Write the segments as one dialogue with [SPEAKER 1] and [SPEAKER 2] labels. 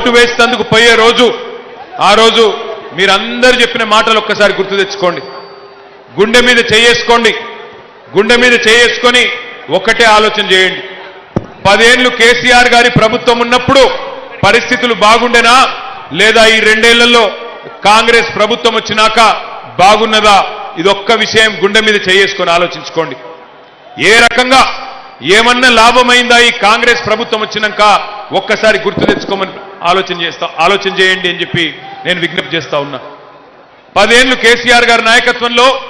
[SPEAKER 1] Vote వేసినందుకు పోయే రోజు ఆ రోజు మీరందరూ చెప్పిన మాటలు ఒక్కసారి గుర్తు తెచ్చుకోండి. గుండె మీద చేయేసుకోండి. గుండె మీద చేసుకొని ఒక్కటే ఆలోచన చేయండి. పదేళ్ళు కేసీఆర్ గారి ప్రభుత్వం ఉన్నప్పుడు పరిస్థితులు బాగుండేనా? లేదా ఈ రెండేళ్ళలో కాంగ్రెస్ ప్రభుత్వం వచ్చినాక బాగున్నదా? ఇదొక్క విషయం గుండె మీద చేసుకొని ఆలోచించుకోండి. ఏ రకంగా ఏమన్నా లాభమైందా ఈ కాంగ్రెస్ ప్రభుత్వం వచ్చినాక? ఒక్కసారి గుర్తు తెచ్చుకోమని ఆలోచన చేస్తా ఆలోచన చేయండి అని చెప్పి నేను విజ్ఞప్తి చేస్తా ఉన్నా. పదేళ్ళు కేసీఆర్ గారి నాయకత్వంలో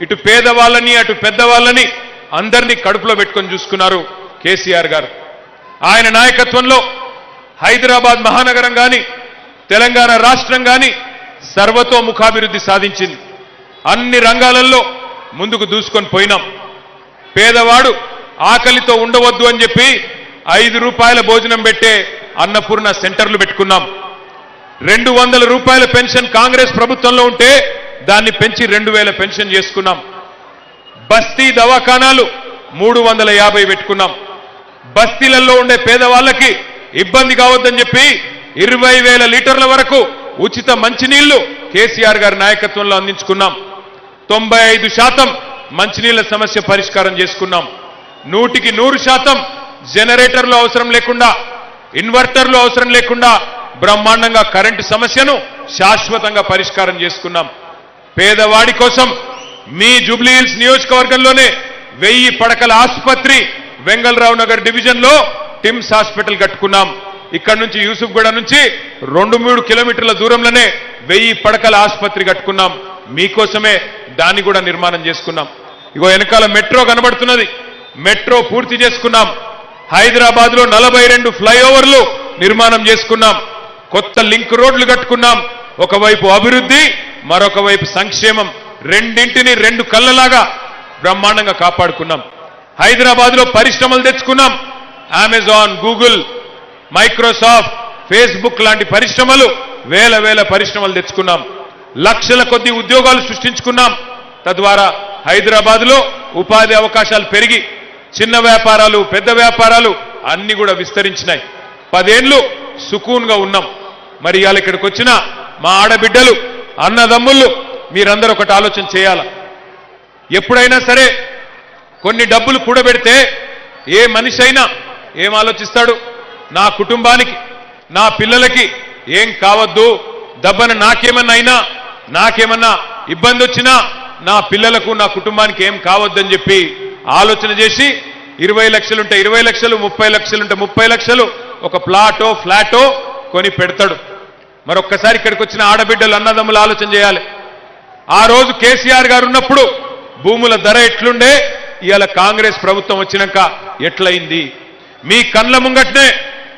[SPEAKER 1] ఇటు పేదవాళ్ళని అటు పెద్దవాళ్ళని అందరినీ కడుపులో పెట్టుకొని చూసుకున్నారు కేసీఆర్ గారు. ఆయన నాయకత్వంలో హైదరాబాద్ మహానగరం కానీ తెలంగాణ రాష్ట్రం గాని సర్వతోముఖాభివృద్ధి సాధించింది. అన్ని రంగాలలో ముందుకు దూసుకొని పోయినాం. పేదవాడు ఆకలితో ఉండవద్దు అని చెప్పి ఐదు రూపాయల భోజనం పెట్టే అన్నపూర్ణ సెంటర్లు పెట్టుకున్నాం. రెండు వందల రూపాయల పెన్షన్ కాంగ్రెస్ ప్రభుత్వంలో ఉంటే దాన్ని పెంచి రెండు వేల పెన్షన్ చేసుకున్నాం. బస్తీ దవాఖానాలు మూడు వందల యాభై పెట్టుకున్నాం. బస్తీలలో ఉండే పేదవాళ్ళకి ఇబ్బంది కావద్దని చెప్పి ఇరవై వేల లీటర్ల వరకు ఉచిత మంచినీళ్ళు కేసీఆర్ గారి నాయకత్వంలో అందించుకున్నాం. తొంభై ఐదు శాతం మంచినీళ్ళ సమస్య పరిష్కారం చేసుకున్నాం. నూటికి నూరు శాతం జనరేటర్లు అవసరం లేకుండా ఇన్వర్టర్లు అవసరం లేకుండా బ్రహ్మాండంగా కరెంటు సమస్యను శాశ్వతంగా పరిష్కారం చేసుకున్నాం. పేదవాడి కోసం మీ జూబ్లీహిల్స్ నియోజకవర్గంలోనే వెయ్యి పడకల ఆసుపత్రి వెంగళరావు నగర్ డివిజన్లో టిమ్స్ హాస్పిటల్ కట్టుకున్నాం. ఇక్కడ నుంచి యూసుఫ్గూడ నుంచి రెండు మూడు కిలోమీటర్ల దూరంలోనే వెయ్యి పడకల ఆసుపత్రి కట్టుకున్నాం. మీకోసమే దాన్ని కూడా నిర్మాణం చేసుకున్నాం. ఇగో వెనకాల మెట్రో కనబడుతున్నది. మెట్రో పూర్తి చేసుకున్నాం. హైదరాబాద్లో నలభై రెండు ఫ్లైఓవర్లు నిర్మాణం చేసుకున్నాం. కొత్త లింక్ రోడ్లు కట్టుకున్నాం. ఒకవైపు అభివృద్ధి మరొక వైపు సంక్షేమం. రెండింటిని రెండు కళ్ళలాగా బ్రహ్మాండంగా కాపాడుకున్నాం. హైదరాబాద్లో పరిశ్రమలు తెచ్చుకున్నాం. అమెజాన్ గూగుల్ మైక్రోసాఫ్ట్ ఫేస్బుక్ లాంటి పరిశ్రమలు వేల వేల పరిశ్రమలు తెచ్చుకున్నాం. లక్షల కొద్ది ఉద్యోగాలు సృష్టించుకున్నాం. తద్వారా హైదరాబాద్లో ఉపాధి అవకాశాలు పెరిగి చిన్న వ్యాపారాలు పెద్ద వ్యాపారాలు అన్ని కూడా విస్తరించినాయి. పదేళ్ళు సుకూన్గా ఉన్నాం. మరి ఇవాళ ఇక్కడికి వచ్చిన మా ఆడబిడ్డలు అన్నదమ్ముళ్ళు మీరందరూ ఒకటి ఆలోచన చేయాల? ఎప్పుడైనా సరే కొన్ని డబ్బులు కూడబెడితే ఏ మనిషి అయినా ఏం ఆలోచిస్తాడు? నా కుటుంబానికి నా పిల్లలకి ఏం కావద్దు? దబ్బన నాకేమన్నా అయినా నాకేమన్నా ఇబ్బంది వచ్చినా నా పిల్లలకు నా కుటుంబానికి ఏం కావద్దని చెప్పి ఆలోచన చేసి ఇరవై లక్షలుంటే ఇరవై లక్షలు ముప్పై లక్షలుంటే ముప్పై లక్షలు ఒక ప్లాటో ఫ్లాటో కొని పెడతాడు. మరొక్కసారి ఇక్కడికి వచ్చిన ఆడబిడ్డలు అన్నదమ్ములు ఆలోచన చేయాలి. ఆ రోజు కేసీఆర్ గారు ఉన్నప్పుడు భూముల ధర ఎట్లుండే? ఇవాళ కాంగ్రెస్ ప్రభుత్వం వచ్చినాక ఎట్లయింది? మీ కండ్ల ముంగట్నే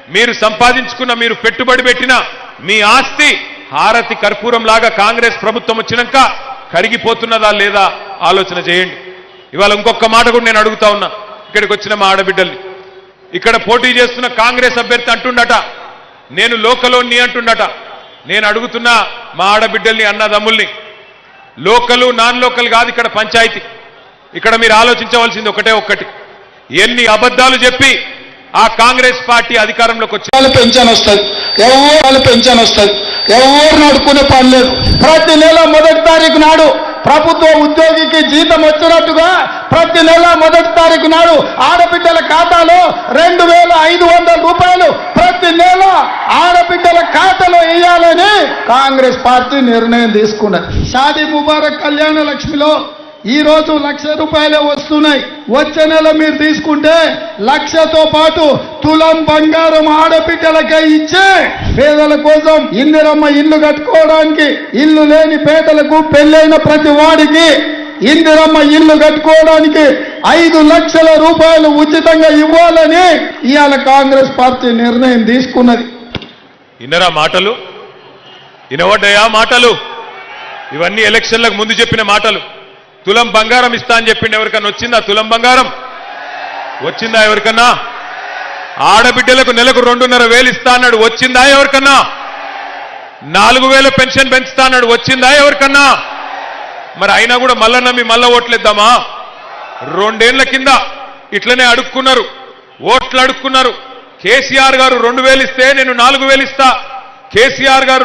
[SPEAKER 1] మీరు సంపాదించుకున్న మీరు పెట్టుబడి పెట్టిన మీ ఆస్తి హారతి కర్పూరం లాగా కాంగ్రెస్ ప్రభుత్వం వచ్చినాక కరిగిపోతున్నదా లేదా ఆలోచన చేయండి. ఇవాళ ఇంకొక మాట కూడా నేను అడుగుతా ఉన్నా. ఇక్కడికి వచ్చిన మా ఆడబిడ్డల్ని. ఇక్కడ పోటీ చేస్తున్న కాంగ్రెస్ అభ్యర్థి అంటుండట. నేను లోకలోని అంటుండట. నేను అడుగుతున్న మా ఆడబిడ్డల్ని అన్నదమ్ముల్ని. లోకలు నాన్ లోకల్ కాదు ఇక్కడ పంచాయతీ. ఇక్కడ మీరు ఆలోచించవలసింది ఒకటే ఒక్కటి. ఎన్ని అబద్ధాలు చెప్పి ఆ కాంగ్రెస్ పార్టీ అధికారంలోకి వచ్చి
[SPEAKER 2] వాళ్ళు పెన్షన్ వస్తుంది? ఎవరు వాళ్ళు పెన్షన్ వస్తుంది? ఎవరు నడుకునే పని లేదు? ప్రతి నెల మొదటి తారీఖు నాడు ప్రభుత్వ ఉద్యోగికి జీతం వచ్చినట్టుగా ప్రతి నెల మొదటి తారీఖు నాడు ఆడబిడ్డల ఖాతాలో రెండు వేల ఐదు వందల రూపాయలు ప్రతి నెల ఆడబిడ్డల ఖాతాలో వేయాలని కాంగ్రెస్ పార్టీ నిర్ణయం తీసుకున్నది. షాదీ ముబారక్ కళ్యాణ లక్ష్మిలో ఈ రోజు లక్ష రూపాయలే వస్తున్నాయి. వచ్చే నెల మీరు తీసుకుంటే లక్షతో పాటు తులం బంగారం ఆడబిడ్డలకే ఇచ్చే పేదల కోసం ఇందిరమ్మ ఇల్లు కట్టుకోవడానికి ఇల్లు లేని పేదలకు పెళ్ళైన ప్రతి వాడికి ఇందిరమ్మ ఇల్లు కట్టుకోవడానికి ఐదు లక్షల రూపాయలు ఉచితంగా ఇవ్వాలని ఇవాళ కాంగ్రెస్ పార్టీ నిర్ణయం తీసుకున్నది.
[SPEAKER 1] ఇన్నరా మాటలు? ఇనవడ్డయా మాటలు? ఇవన్నీ ఎలక్షన్లకు ముందు చెప్పిన మాటలు. తులం బంగారం ఇస్తా అని చెప్పింది ఎవరికన్నా వచ్చిందా? తులం బంగారం? వచ్చిందా ఎవరికన్నా? ఆడబిడ్డలకు నెలకు రెండున్నర వేలు ఇస్తా అన్నాడు. వచ్చిందా ఎవరికన్నా? నాలుగు వేల పెన్షన్ పెంచుతా అన్నాడు. వచ్చిందా ఎవరికన్నా? మరి అయినా కూడా మళ్ళా నమ్మి మళ్ళా ఓట్లేద్దామా? రెండేళ్ళ కింద ఇట్లనే అడుక్కున్నారు. ఓట్లు అడుక్కున్నారు. కేసీఆర్ గారు రెండు వేలు ఇస్తే నేను నాలుగు వేలు ఇస్తా. కేసీఆర్ గారు